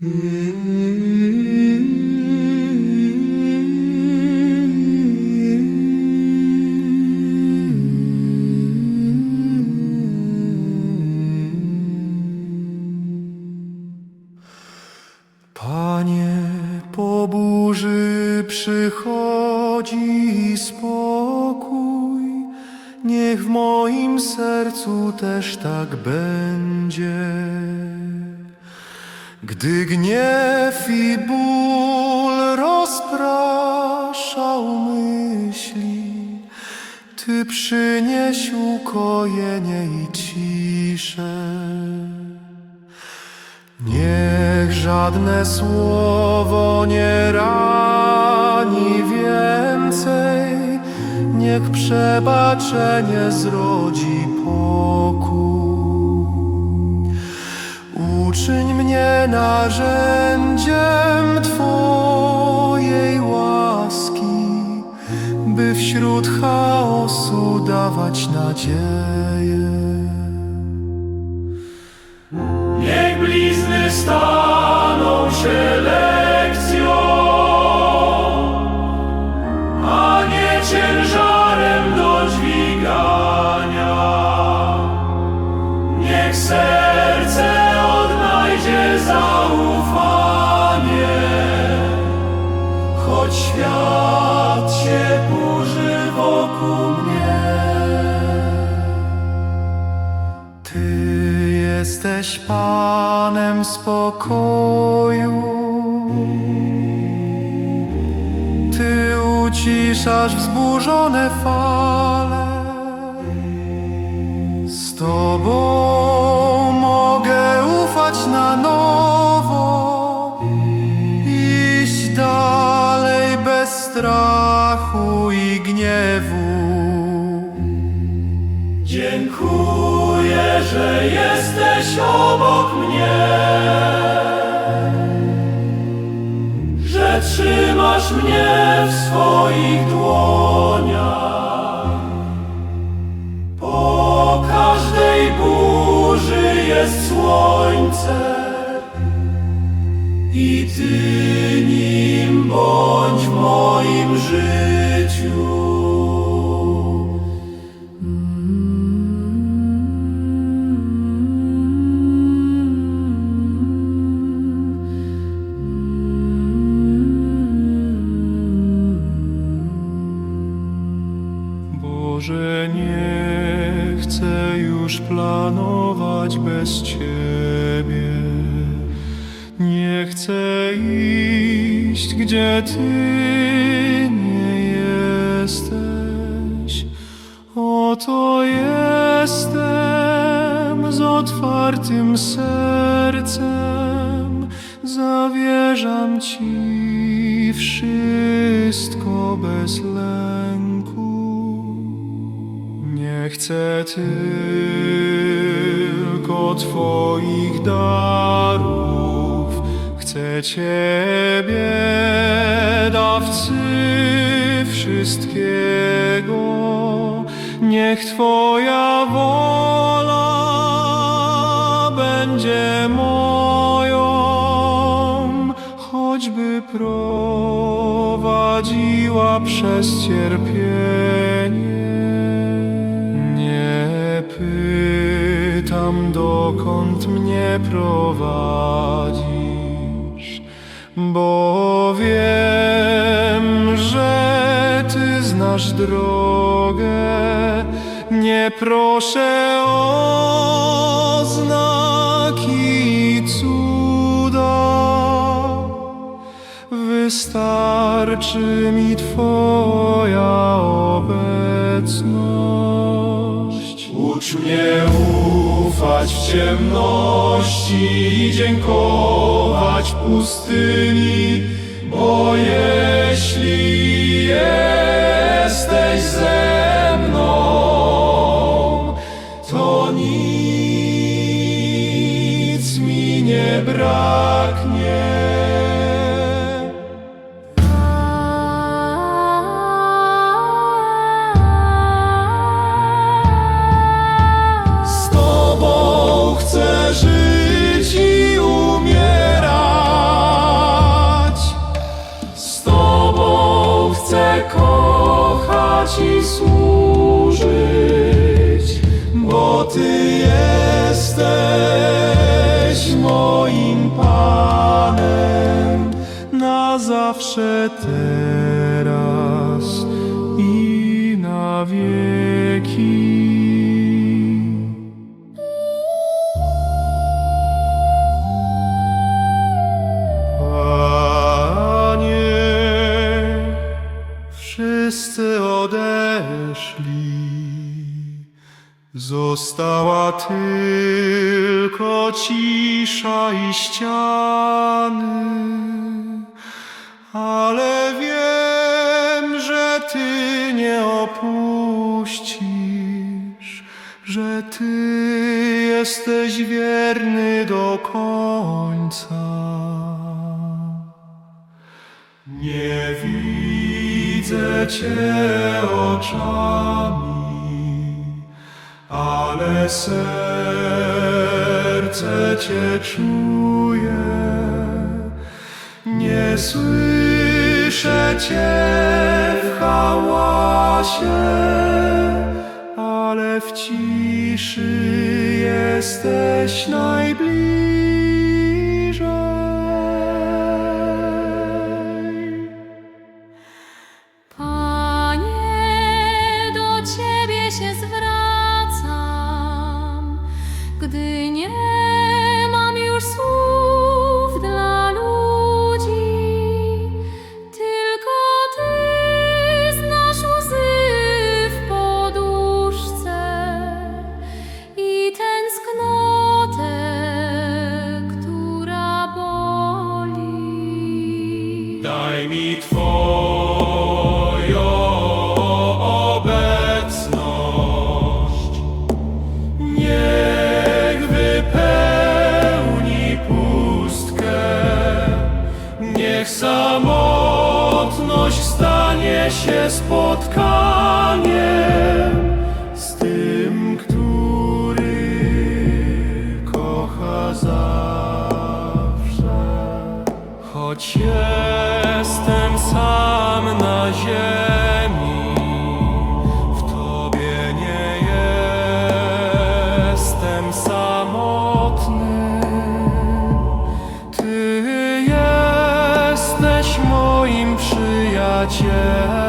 Panie, po burzy przychodzi spokój, niech w moim sercu też tak będzie. Gdy gniew i ból rozpraszał myśli, Ty przynieś ukojenie i ciszę. Niech żadne słowo nie rani więcej, niech przebaczenie zrodzi pokój. Uczyń mnie narzędziem Twojej łaski, by wśród chaosu dawać nadzieję. Niech blizny staną choć świat się burzy wokół mnie. Ty jesteś Panem spokoju. Ty uciszasz wzburzone fale. Z Tobą strachu i gniewu. Dziękuję, że jesteś obok mnie, że trzymasz mnie w swoich dłoniach. Po każdej burzy jest słońce i Ty nim bądź moim Boże, nie chcę już planować bez Ciebie. Nie chcę iść, gdzie Ty nie jesteś. Oto jestem z otwartym sercem. Zawierzam Ci wszystko bez lęku. Chcę tylko Twoich darów, chcę Ciebie, dawcy wszystkiego. Niech Twoja wola będzie moją, choćby prowadziła przez cierpienie. Pytam, dokąd mnie prowadzisz, bo wiem, że Ty znasz drogę. Nie proszę o znaki cuda. Wystarczy mi Twoja obecność. Ucz mnie ufać w ciemności i dziękować pustyni, bo jeśli jesteś ze zawsze teraz i na wieki. Panie, wszyscy odeszli, została tylko cisza i ściany. Ale wiem, że Ty nie opuścisz, że Ty jesteś wierny do końca. Nie widzę Cię oczami, ale serce Cię czuje. Nie słyszę Cię w hałasie, ale w ciszy jesteś najbliżej. Panie, do Ciebie się zwracam, gdy nie mi Twoją obecność, niech wypełni pustkę, niech samotność stanie się spotkaniem z tym, który kocha zawsze. Choć jestem sam na ziemi, w Tobie nie jestem samotny. Ty jesteś moim przyjacielem.